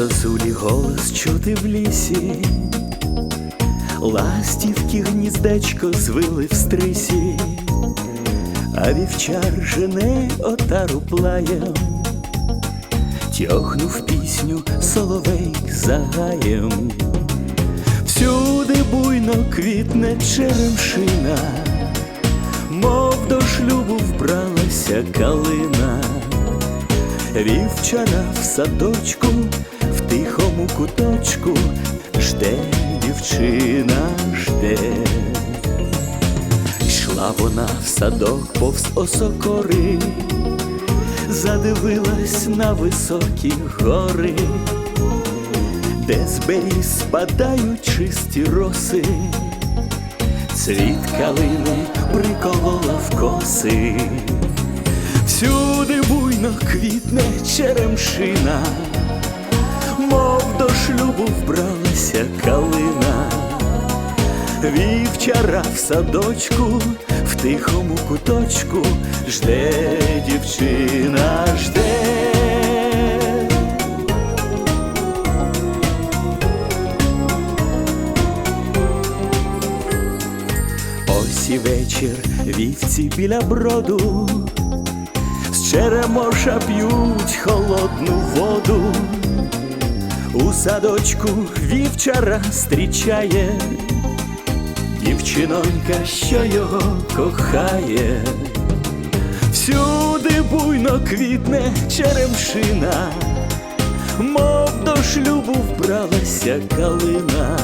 Зозулі голос чути в лісі, ластівки гніздечко звили в стрисі, а вівчар жене отару плаєм, тьохнув пісню соловей за гаєм. Всюди буйно квітне черемшина, мов до шлюбу вбралася калина. Вівчара в садочку, в тихому куточку, жде дівчина, жде. Йшла вона в садок повз осокори, задивилась на високі гори, де з беріз спадають чисті роси, цвіт калини приколола в коси. Всюди буйно квітне черемшина, мов до шлюбу вбралася калина, вівчара в садочку, в тихому куточку жде дівчина, жде. Ось і вечір вівці біля броду черемоша п'ють холодну воду, у садочку вівчара зустрічає. Дівчинонька, що його кохає, всюди буйно квітне черемшина, мов до шлюбу вбралася калина.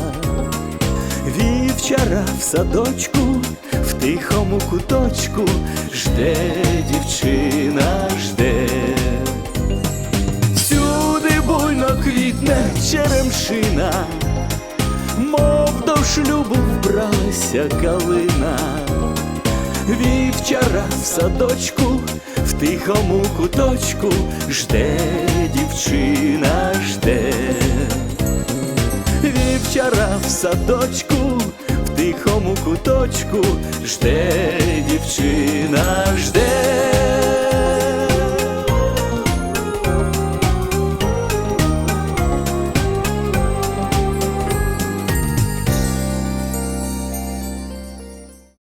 Вівчара в садочку, в тихому куточку жде дівчина, черемшина, мов до шлюбу вбралася калина. Вівчара в садочку, в тихому куточку жде дівчина, жде. Вівчара в садочку, в тихому куточку жде дівчина, жде.